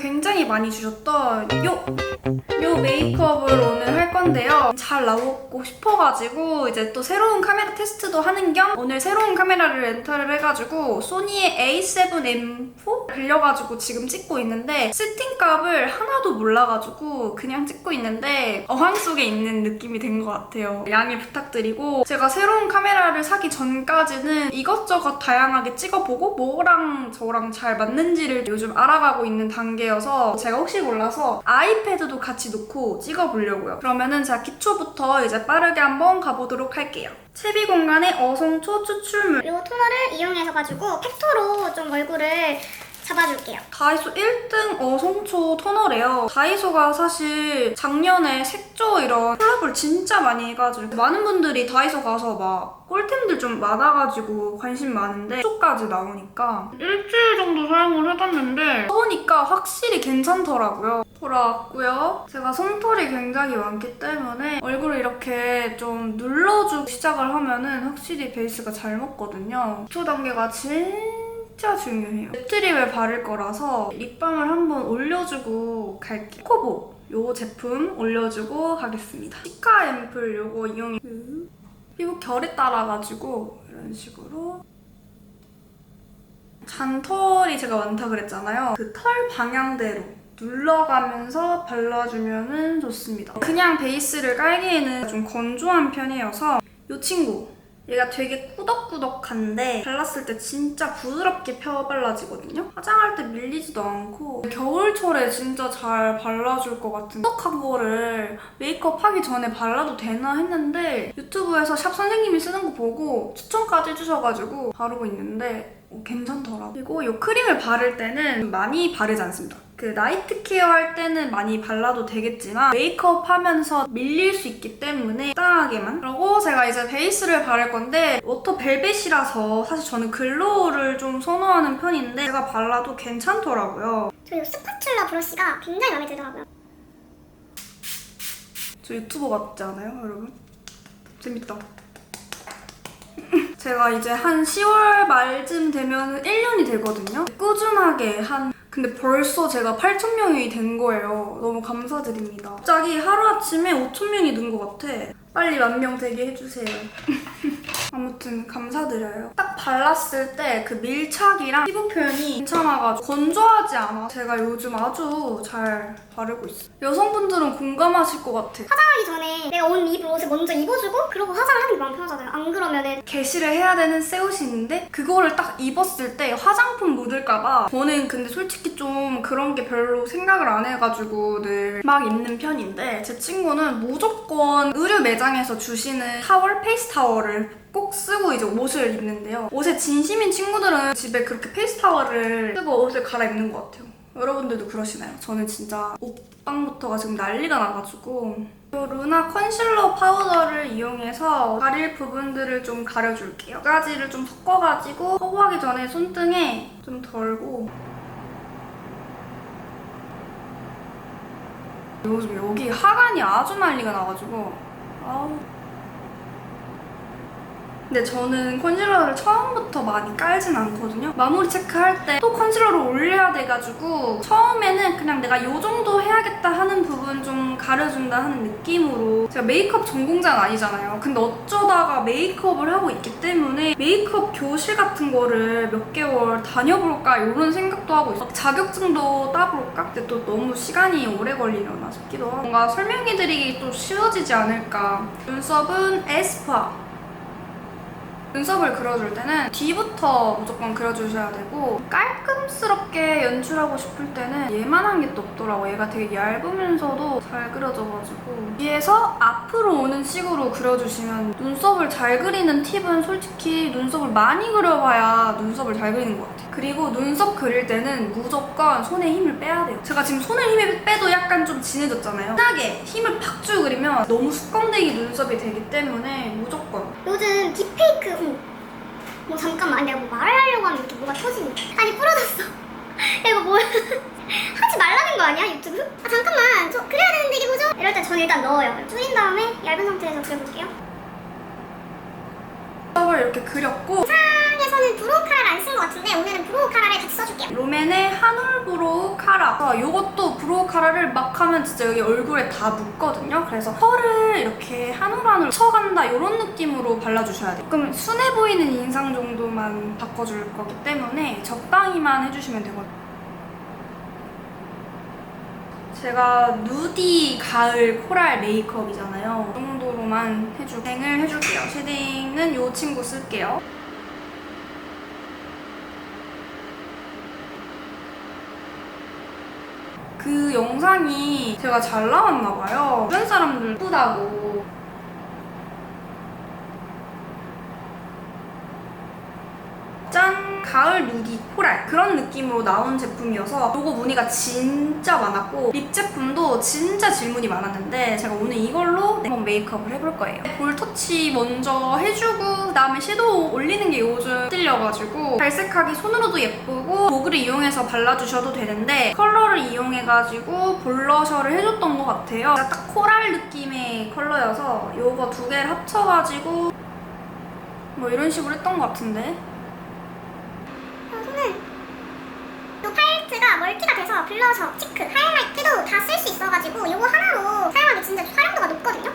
굉장히 많이 주셨던 요! 요 메이크업을 오늘 할 건데요. 잘 나오고 싶어가지고 이제 또 새로운 카메라 테스트도 하는 겸 오늘 새로운 카메라를 렌탈을 해가지고 소니의 A7M4 빌려가지고 지금 찍고 있는데 세팅값을 하나도 몰라가지고 그냥 찍고 있는데 어항 속에 있는 느낌이 된 것 같아요. 양해 부탁드리고 제가 새로운 카메라를 사기 전까지는 이것저것 다양하게 찍어보고 뭐랑 저랑 잘 맞는지를 요즘 알아가고 있는 단계여서 제가 혹시 몰라서 아이패드도 같이 놓고 찍어보려고요. 그러면은 제가 기초부터 이제 빠르게 한번 가보도록 할게요. 채비 공간의 어성초 추출물 이 토너를 이용해서 가지고 팩토로 좀 얼굴을 잡아줄게요. 다이소 1등 어성초 토너래요. 다이소가 사실 작년에 색조 이런 콜라보를 진짜 많이 해가지고 많은 분들이 다이소 가서 막 꿀템들 좀 많아가지고 관심 많은데 색조까지 나오니까 일주일 정도 사용을 해봤는데 써보니까 확실히 괜찮더라고요. 돌아왔고요. 제가 솜털이 굉장히 많기 때문에 얼굴을 이렇게 좀 눌러주고 시작을 하면은 확실히 베이스가 잘 먹거든요. 초 단계가 진 짜 중요해요. 립트립을 바를 거라서 립밤을 한번 올려주고 갈게요. 코보 요 제품 올려주고 가겠습니다. 시카 앰플 요거 이용해 피부 결에 따라가지고 이런 식으로 잔털이 제가 많다 그랬잖아요. 그 털 방향대로 눌러가면서 발라주면 좋습니다. 그냥 베이스를 깔기에는 좀 건조한 편이어서 이 친구 얘가 되게 꾸덕꾸덕한데 발랐을 때 진짜 부드럽게 펴 발라지거든요? 화장할 때 밀리지도 않고 겨울철에 진짜 잘 발라줄 것 같은 꾸덕한 거를 메이크업 하기 전에 발라도 되나 했는데 유튜브에서 샵 선생님이 쓰는 거 보고 추천까지 해주셔가지고 바르고 있는데 어, 괜찮더라고요. 그리고 이 크림을 바를 때는 많이 바르지 않습니다. 그 나이트 케어 할 때는 많이 발라도 되겠지만 메이크업 하면서 밀릴 수 있기 때문에 적당하게만 그리고 제가 이제 베이스를 바를 건데 워터 벨벳이라서 사실 저는 글로우를 좀 선호하는 편인데 제가 발라도 괜찮더라고요. 저이 스파츌라 브러쉬가 굉장히 마음에 들더라고요. 저 유튜버 같지 않아요, 여러분? 재밌다. 제가 이제 한 10월 말쯤 되면 1년이 되거든요. 꾸준하게 한 근데 벌써 제가 8,000명이 된 거예요. 너무 감사드립니다. 갑자기 하루아침에 5,000명이 는 것 같아. 빨리 만명 되게 해주세요. 아무튼 감사드려요. 딱 발랐을 때 그 밀착이랑 피부 표현이 괜찮아가지고 건조하지 않아. 제가 요즘 아주 잘 바르고 있어요. 여성분들은 공감하실 것 같아. 화장하기 전에 내가 옷 입을 옷을 먼저 입어주고 그러고 화장을 하는 게 마음 편하잖아요. 안 그러면은 게시를 해야 되는 새 옷이 있는데 그거를 딱 입었을 때 화장품 묻을까봐 저는 근데 솔직히 좀 그런 게 별로 생각을 안 해가지고 늘 막 입는 편인데 제 친구는 무조건 의류 매장 에서 주시는 타월, 페이스 타월을 꼭 쓰고 이제 옷을 입는데요. 옷에 진심인 친구들은 집에 그렇게 페이스 타월을 쓰고 옷을 갈아입는 것 같아요. 여러분들도 그러시나요? 저는 진짜 옷방부터가 지금 난리가 나가지고 이 루나 컨실러 파우더를 이용해서 가릴 부분들을 좀 가려줄게요. 두 가지를 좀 섞어가지고 커버하기 전에 손등에 좀 덜고 요즘 여기 하관이 아주 난리가 나가지고 근데 저는 컨실러를 처음부터 많이 깔진 않거든요. 마무리 체크할 때 또 컨실러를 올려야 돼가지고 처음에는 그냥 내가 요 정도 해야겠다 하는 부분 좀 가려준다 하는 느낌으로 제가 메이크업 전공자는 아니잖아요. 근데 어쩌다가 메이크업을 하고 있기 때문에 메이크업 교실 같은 거를 몇 개월 다녀볼까 이런 생각도 하고 있어요. 자격증도 따볼까? 근데 또 너무 시간이 오래 걸리려나 싶기도 하고 뭔가 설명해드리기 또 쉬워지지 않을까. 눈썹은 에스쁘아 눈썹을 그려줄 때는 뒤부터 무조건 그려주셔야 되고 깔끔스럽게 연출하고 싶을 때는 얘만한 게 또 없더라고. 얘가 되게 얇으면서도 잘 그려져가지고. 뒤에서 앞으로 오는 식으로 그려주시면 눈썹을 잘 그리는 팁은 솔직히 눈썹을 많이 그려봐야 눈썹을 잘 그리는 것 같아요 그리고 눈썹 그릴 때는 무조건 손에 힘을 빼야 돼요. 제가 지금 손에 힘을 빼도 약간 좀 진해졌잖아요. 편하게 힘을 팍 주고 그리면 너무 수검댕이 눈썹이 되기 때문에 무조건. 요즘 딥페이크 후. 뭐 잠깐만 내가 뭐 말을 하려고 하면 이렇게 뭐가 터지니 아니 부러졌어. 이거 뭐 하지 말라는 거 아니야 유튜브? 아 잠깐만. 저 그래야 되는데 이게 뭐죠? 이럴 때 저는 일단 넣어요. 줄인 다음에 얇은 상태에서 그려볼게요 눈썹을 이렇게 그렸고 상에서 이거는 브로우 카라를 안쓴 것 같은데 오늘은 브로우 카라를 같이 써줄게요. 롬앤의 한올 브로우 카라. 어, 요것도 브로우 카라를 막 하면 진짜 여기 얼굴에 다 묻거든요. 그래서 펄을 이렇게 한올 한올 쳐간다 이런 느낌으로 발라주셔야 돼요. 그럼 순해 보이는 인상 정도만 바꿔줄 거기 때문에 적당히만 해주시면 되거든요. 제가 누디 가을 코랄 메이크업이잖아요. 이 정도로만 해주, 쉐딩을 해줄게요. 쉐딩은 이 친구 쓸게요. 그 영상이 제가 잘 나왔나 봐요. 주변 사람들 예쁘다고. 짠! 가을 누디 코랄 그런 느낌으로 나온 제품이어서 요거 무늬가 진짜 많았고 립 제품도 진짜 질문이 많았는데 제가 오늘 이걸로 한번 메이크업을 해볼 거예요. 볼 터치 먼저 해주고 그다음에 섀도우 올리는 게 요즘 틀려가지고 발색하기 손으로도 예쁘고 도구를 이용해서 발라주셔도 되는데 컬러를 이용해가지고 블러셔를 해줬던 것 같아요. 딱 코랄 느낌의 컬러여서 요거 두 개를 합쳐가지고 뭐 이런 식으로 했던 것 같은데 어, 손을 이 팔레트가 멀티가 돼서 블러셔, 치크, 하이라이트도 다 쓸 수 있어가지고 이거 하나로 사용하기 진짜 활용도가 높거든요.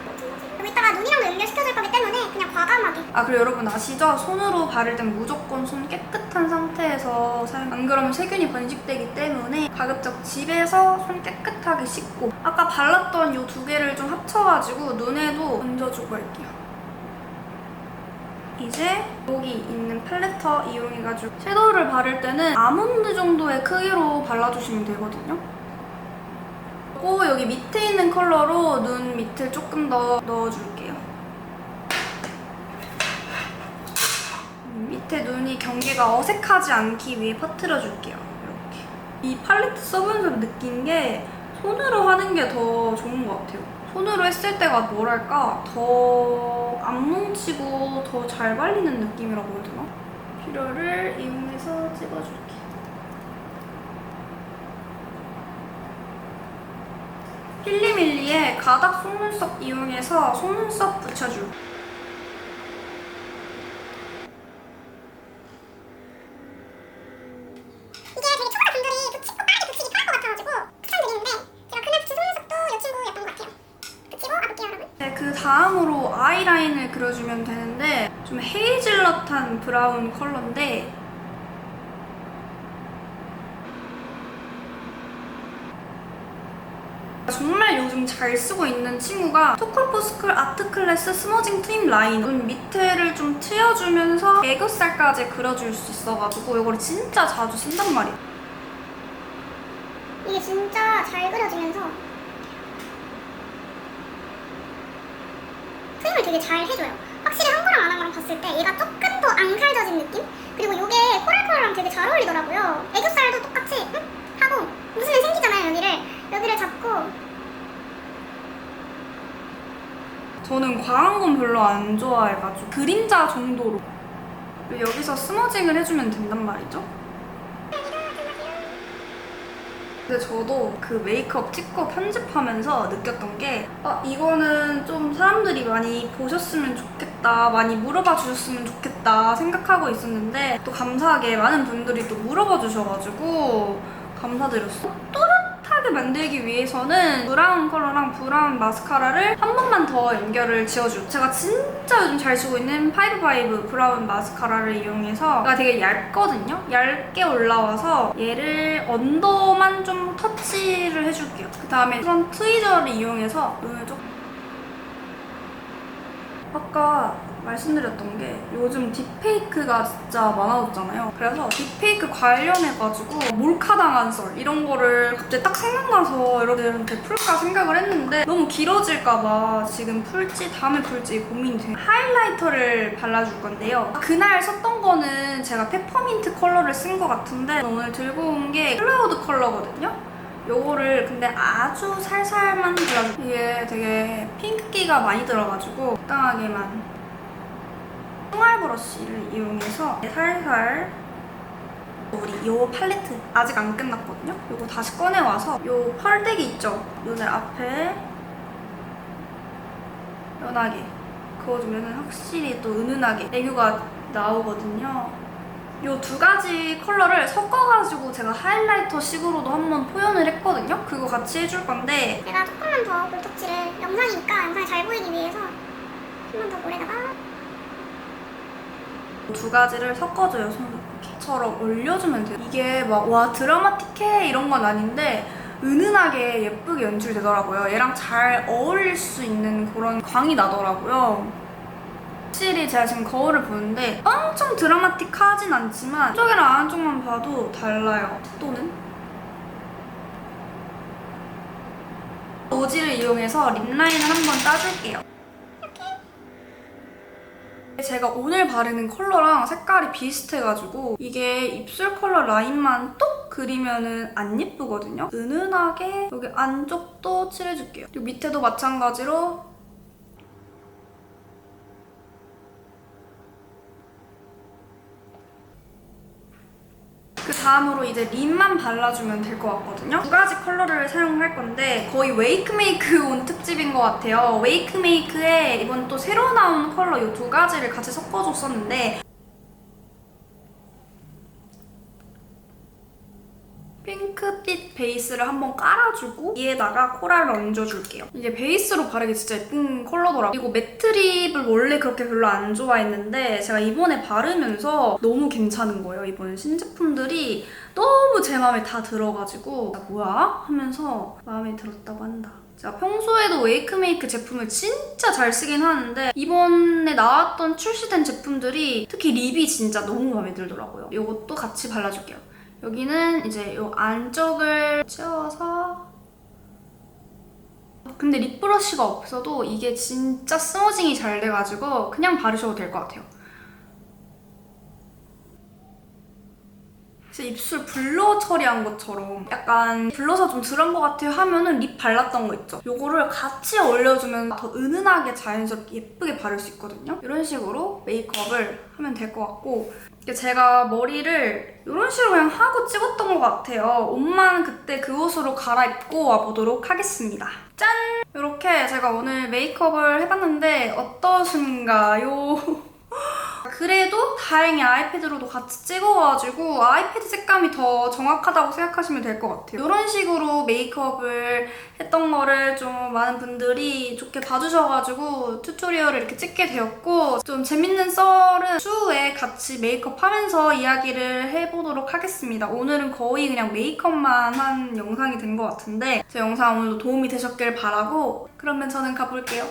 여기다가 눈이랑도 연결시켜줄 거기 때문에 그냥 과감하게 아 그리고 여러분 아시죠? 손으로 바를 땐 무조건 손 깨끗한 상태에서 사용 안 그러면 세균이 번식되기 때문에 가급적 집에서 손 깨끗하게 씻고 아까 발랐던 이 두 개를 좀 합쳐가지고 눈에도 얹어주고 할게요 이제 여기 있는 팔레터 이용해가지고 섀도우를 바를 때는 아몬드 정도의 크기로 발라주시면 되거든요 그리고 여기 밑에 있는 컬러로 눈 밑을 조금 더 넣어줄게요 음, 밑에 눈이 경계가 어색하지 않기 위해 퍼뜨려 줄게요. 이렇게. 이 팔레트 써보면서 느낀 게 손으로 하는 게 더 좋은 것 같아요. 손으로 했을 때가 뭐랄까 더 안 뭉치고 더 잘 발리는 느낌이라고 해야 되나? 뷰러를 이용해서 찍어줄게. 필리밀리의 가닥 속눈썹 이용해서 속눈썹 붙여줄게. 이게 되게 초보자분들이 붙이고 빠르게 붙이기 편할 것 같아가지고 추천드리는데 제가 그날 붙인 속눈썹도 이 친구 예쁜 것 같아요. 붙이고 와볼게요 여러분. 네, 그 다음으로 아이라인을 그려주면 되는데 좀 헤이즐넛한 브라운 컬러인데 정말 요즘 잘 쓰고 있는 친구가 토컬포스쿨 아트클래스 스머징 트임 라인. 눈 밑에를 좀 트여주면서 애교살까지 그려줄 수 있어가지고 이거를 진짜 자주 쓴단 말이에요. 이게 진짜 잘 그려지면서 트임을 되게 잘 해줘요. 확실히 한 거랑 안 한 거랑 봤을 때 얘가 조금 더안 갈져진 느낌? 그리고 이게 코랄 컬러랑 되게 잘 어울리더라고요. 애교살도 똑같이 응? 하고 웃으면 생기잖아요 여기를 여기를 잡고 저는 과한 건 별로 안 좋아해가지고 그림자 정도로 여기서 스머징을 해주면 된단 말이죠. 근데 저도 그 메이크업 찍고 편집하면서 느꼈던 게 아, 이거는 좀 사람들이 많이 보셨으면 좋겠다, 많이 물어봐 주셨으면 좋겠다 생각하고 있었는데 또 감사하게 많은 분들이 또 물어봐 주셔가지고 감사드렸어. 또 렷하게 만들기 위해서는 브라운 컬러랑 브라운 마스카라를 한 번만 더 연결을 지어줘. 제가 진짜 요즘 잘 쓰고 있는 파이브파이브 브라운 마스카라를 이용해서 얘가 되게 얇거든요. 얇게 올라와서 얘를 언더만 좀 터치를 해줄게요. 그 다음에 그런 트위저를 이용해서 눈을 조금 아까 말씀드렸던 게 요즘 딥페이크가 진짜 많아졌잖아요. 그래서 딥페이크 관련해가지고 몰카당한 썰 이런 거를 갑자기 딱 생각나서 여러분들한테 풀까 생각을 했는데 너무 길어질까봐 지금 풀지 다음에 풀지 고민이 돼요. 하이라이터를 발라줄 건데요. 그날 썼던 거는 제가 페퍼민트 컬러를 쓴 것 같은데 오늘 들고 온 게 클라우드 컬러거든요. 요거를 근데 아주 살살만 발라줘. 이게 되게 핑크기가 많이 들어가지고 적당하게만 총알 브러쉬를 이용해서 살살 우리 요 팔레트 아직 안 끝났거든요? 요거 다시 꺼내와서 요 펄대기 있죠? 눈을 앞에 연하게 그어주면 확실히 또 은은하게 애교가 나오거든요. 이두 가지 컬러를 섞어가지고 제가 하이라이터 식으로도 한번 표현을 했거든요. 그거 같이 해줄 건데 내가 조금만 더 볼터치를 영상이니까 영상이 잘 보이기 위해서 한 번 더 볼에다가 두 가지를 섞어줘요 이렇게처럼 올려주면 돼요. 이게 막 와 드라마틱해 이런 건 아닌데 은은하게 예쁘게 연출되더라고요. 얘랑 잘 어울릴 수 있는 그런 광이 나더라고요. 확실히 제가 지금 거울을 보는데 엄청 드라마틱하진 않지만 한쪽이랑 안쪽만 봐도 달라요. 또는 오지를 이용해서 립라인을 한번 따줄게요. 제가 오늘 바르는 컬러랑 색깔이 비슷해가지고 이게 입술 컬러 라인만 똑 그리면은 안 예쁘거든요. 은은하게 여기 안쪽도 칠해줄게요. 그리고 밑에도 마찬가지로 다음으로 이제 립만 발라주면 될 것 같거든요. 두 가지 컬러를 사용할 건데 거의 웨이크메이크 온 특집인 것 같아요. 웨이크메이크에 이번 또 새로 나온 컬러 이 두 가지를 같이 섞어줬었는데 핑크빛 베이스를 한번 깔아주고 위에다가 코랄을 얹어줄게요. 이게 베이스로 바르기 진짜 예쁜 컬러더라고요. 그리고 매트 립을 원래 그렇게 별로 안 좋아했는데 제가 이번에 바르면서 너무 괜찮은 거예요. 이번 신제품들이 너무 제 마음에 다 들어가지고 아, 뭐야? 하면서 마음에 들었다고 한다. 제가 평소에도 웨이크메이크 제품을 진짜 잘 쓰긴 하는데 이번에 나왔던 출시된 제품들이 특히 립이 진짜 너무 마음에 들더라고요. 이것도 같이 발라줄게요. 여기는 이제 이 안쪽을 채워서 근데 립 브러쉬가 없어도 이게 진짜 스머징이 잘 돼가지고 그냥 바르셔도 될 것 같아요. 진짜 입술 블러 처리한 것처럼 약간 블러셔 좀 덜한 것 같아요 하면은 립 발랐던 거 있죠? 요거를 같이 올려주면 더 은은하게 자연스럽게 예쁘게 바를 수 있거든요? 이런 식으로 메이크업을 하면 될 것 같고 제가 머리를 이런 식으로 그냥 하고 찍었던 것 같아요. 옷만 그때 그 옷으로 갈아입고 와보도록 하겠습니다. 짠! 이렇게 제가 오늘 메이크업을 해봤는데 어떠신가요? 그래도 다행히 아이패드로도 같이 찍어가지고 아이패드 색감이 더 정확하다고 생각하시면 될 것 같아요. 이런 식으로 메이크업을 했던 거를 좀 많은 분들이 좋게 봐주셔가지고 튜토리얼을 이렇게 찍게 되었고 좀 재밌는 썰은 추후에 같이 메이크업 하면서 이야기를 해보도록 하겠습니다. 오늘은 거의 그냥 메이크업만 한 영상이 된 것 같은데 제 영상 오늘도 도움이 되셨길 바라고 그러면 저는 가볼게요.